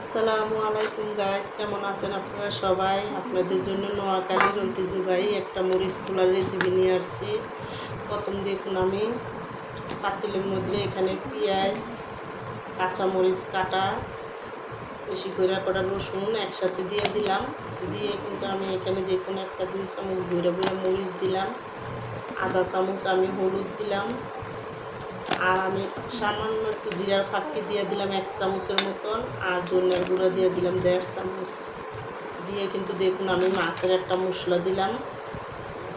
আসসালামু আলাইকুম গাইস কেমন আছেন আপনারা সবাই? আপনাদের জন্য নোয়াখালীর ঐতিহ্যবাহী একটা মরিচ তোলার রেসিপি নিয়ে আসছি। প্রথম দেখুন আমি, পাতিলের মধ্যে এখানে পেঁয়াজ, কাঁচা মরিচ কাটা, বেশি করে কটা রসুন একসাথে দিয়ে দিলাম। দিয়ে কিন্তু আমি এখানে দেখুন একটা দুই চামচ বইরা বইরা মরিচ দিলাম। আধা চামচ আমি হলুদ দিলাম। আর আমি সামান্য একটু জিরার ফাঁকি দিয়ে দিলাম এক চামচের মতন, আর ধনিয়ার গুঁড়ো দিয়ে দিলাম দেড় চামচ। দিয়ে কিন্তু দেখুন আমি মাছের একটা মশলা দিলাম।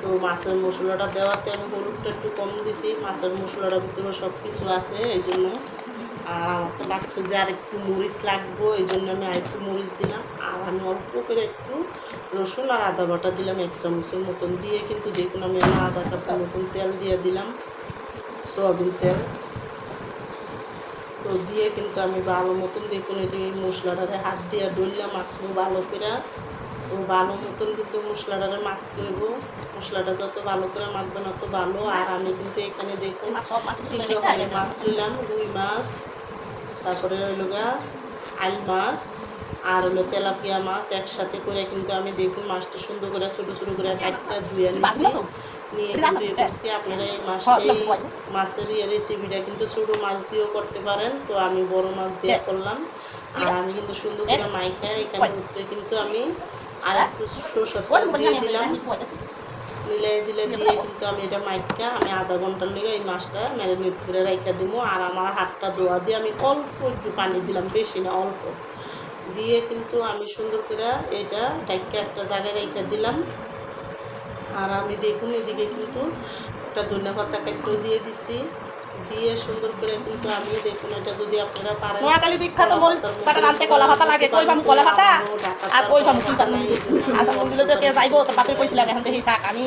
তো মাছের মশলাটা দেওয়াতে আমি হলুদটা একটু কম দিছি, মাছের মশলাটার ভিতরে সব কিছু আছে, এই জন্য। আর আমার তো লাগছে যে আর একটু মরিচ লাগবো, এই জন্য আমি আর একটু মরিচ দিলাম। আর আমি অল্প করে একটু রসুন আর আদা বাটা দিলাম এক চামচের মতন। দিয়ে কিন্তু দেখুন আমি আমার আধা কাপের মতন তেল দিয়ে দিলাম। সয়াবিন তেল তো দিয়ে কিন্তু আমি ভালো মতন দেখুন এটি এই মশলাটারে হাত দিয়ে ডললাম মাখবো ভালো করে। তো ভালো মতন কিন্তু মশলাটারে মাখতে হইব। মশলাটা যত ভালো করে মাখবেন অত ভালো। আর আমি কিন্তু এখানে দেখুন তিন রকমের মাছ নিলাম রুই মাছ তারপরে হইল গা আইল মাছ। আর হলো তেলাপিয়া মাছ একসাথে করে কিন্তু আমি দেখুন মাছটা সুন্দর করে ছোটো ছোটো করে কাটটা ধুয়ে নিচ্ছি নিয়ে কিন্তু এ করছি। আপনারা এই মাছ এই মাছের ইয়ে রেসিপিটা কিন্তু ছোটো মাছ দিয়েও করতে পারেন। তো আমি বড় মাছ দিয়ে করলাম। আর আমি কিন্তু সুন্দর করে মাইখা এখানে উঠতে কিন্তু আমি আর একটু সরষের তেল দিয়ে দিলাম। মিলাই জিলে দিয়ে কিন্তু আমি এটা মাইকা আমি আধা ঘণ্টার লেগে এই মাছটা ম্যারিনেট করে রাইখা দিব। আর আমার হাতটা ধোয়া দিয়ে আমি অল্প একটু পানি দিলাম বেশি না অল্প। দিয়ে কিন্তু আমি সুন্দর করে এটা ডাইকা একটা জায়গায় রেখে দিলাম। আর আমি দেখুন এদিকে কিন্তু একটা ধনিয়া পাতা কেটেও দিয়ে দিছি। দিয়ে সুন্দর করে কিন্তু আমি দেখুন এটা যদি আপনারা পারেন নোয়াখালী বিখ্যাত মরিচ কাটা রানতে কলা পাতা লাগে কই কলা পাতা? আর কই কি পাতা? আচ্ছা মন্দিরে তো কে যাইবো? তো বাপের কইছিলাম এখন দেখি থাক আমি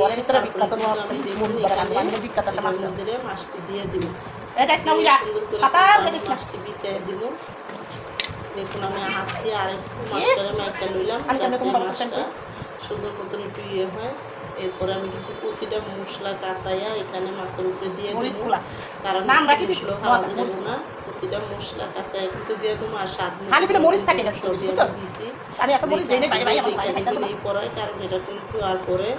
বরের ভিতরে বিখ্যাত মরিচ এখানে বিখ্যাত একটা মাছ মন্দিরে মাছটি দিয়ে দিব। এ যাইস না উইরা। পাতা মাছটি দিব। দেখুন আমি হাত দিয়ে আরেকটু মাছটারে মাইকা লইলাম মাছটা? সুন্দর মতন একটু ইয়ে হয়। এরপরে আমি কিন্তু প্রতিটা মশলা কাঁচাইয়া এখানে মাছের উপরে দিয়ে দিব। কারণ মশলা খাওয়া মরিচ। না প্রতিটা মশলা কাঁচাইয়া কিন্তু দিয়ে দেবো আর স্বাদ মতো খালি পেটে মরিচ থাকে এটা, সব বুঝছ? দিয়ে দিছি। আমি এত মরিচ দেই না ভাই ভাই আমার ভাই খাইতে এই পড়ায় কারণ এটা কিন্তু আর পরে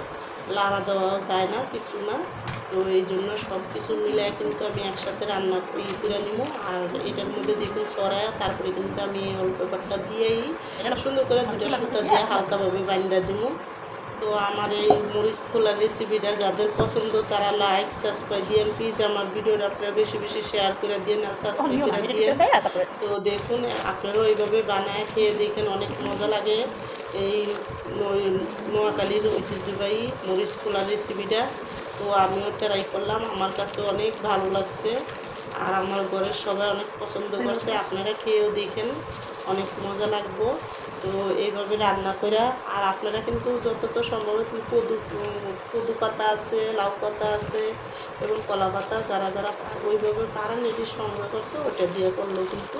লাড়া দেওয়াও যায় না কিছু না। তো এই জন্য সব কিছু মিলে কিন্তু আমি একসাথে রান্না করি করে নিব। আর এটার মধ্যে দেখুন ছড়ায় তারপরে কিন্তু আমি এই অল্প পেপারটা দিয়েই সুন্দর করে দুটো সুতা দিয়ে হালকাভাবে বান্ধা দিব। তো আমার এই মরিচ খোলার রেসিপিটা যাদের পছন্দ তারা লাইক সাবস্ক্রাইব দিয়ে প্লিজ আমার ভিডিওটা আপনারা বেশি বেশি শেয়ার করে দিয়ে না সাবস্ক্রাইব করে দিয়ে। তো দেখুন আপনারাও এইভাবে বানায় খেয়ে দেখেন অনেক মজা লাগে। এই নোয়াখালীর ঐতিহ্যবাহী মরিচ খোলার রেসিপিটা তো আমিও ট্রাই করলাম। আমার কাছে অনেক ভালো লাগছে। আর আমার ঘরের সবাই অনেক পছন্দ করছে। আপনারা খেয়েও দেখেন, অনেক মজা লাগবো। তো এইভাবে রান্না করে আর আপনারা কিন্তু যতটা সম্ভব কদু কদু পাতা আছে, লাউ পাতা আছে এবং কলা পাতা, যারা যারা ওইভাবে পারেন, এটি সংগ্রহ করতে ওটা দিয়ে করলেও কিন্তু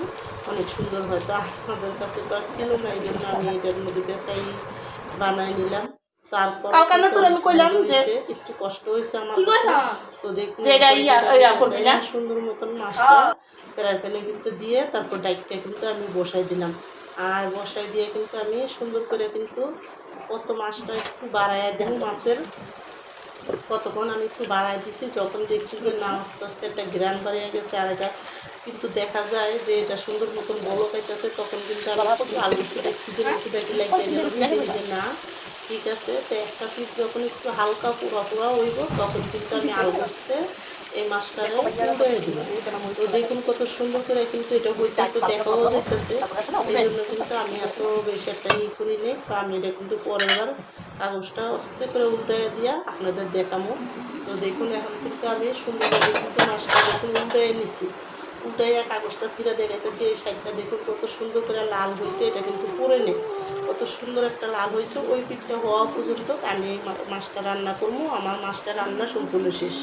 অনেক সুন্দর হয়। তো আমাদের কাছে তো আর ছিল না এই জন্য আমি এটার মধ্যে বেসাই বানাই নিলাম। তারপর কালকে না তোর আমি কইলাম যে- একটু কষ্ট হয়েছে আমার কি কাছে। কইলা? তো দেখুন যে ইয়া- ইয়া করবি না? সুন্দর মতন মাছটা প্রায় ফেলে কিন্তু দিয়ে তারপর ডাইকটা কিন্তু আমি বসাই দিলাম আর বসাই দিয়ে কিন্তু আমি সুন্দর করে কিন্তু কত মাছটা একটু বাড়াইয়া দেব মাছের কতক্ষণ আমি একটু বাড়াই দিছি যখন দেখছি যে না আস্তে আস্তে একটা গ্রান বাড়িয়ে গেছে আর এটা কিন্তু দেখা যায় যে এটা সুন্দর মতন বলো খাইতেছে তখন কিন্তু আলু দেখছি লাগে যে না ঠিক আছে, তো একটা পিস যখন একটু হালকা পুরা পুরা হইব, তখন কিন্তু আমি আলু বসতে এই মাছটারে উল্টে দিব। তো দেখুন কত সুন্দর করে কিন্তু এটা হইতেছে, দেখাও যাইতেছে। এই জন্য কিন্তু আমি এত বেশি একটা ই করি নেই আমি এটা কিন্তু পরের বার কাগজটা আস্তে করে উল্টে দিয়া আপনাদের দেখামো। তো দেখুন, এখন কিন্তু আমি সুন্দরভাবে কিন্তু মাছটা দেখুন উল্টে নিছি। উল্টাইয়া কাগজটা দিয়ে গেছে এই শাড়িটা দেখুন কত সুন্দর করে লাল হয়েছে এটা কিন্তু পরে নেই। কত সুন্দর একটা লাল হয়েছে ওই পিঠটা হওয়া পর্যন্ত আমি মাছটা রান্না করব, আমার মাছটা রান্না সম্পূর্ণ শেষ।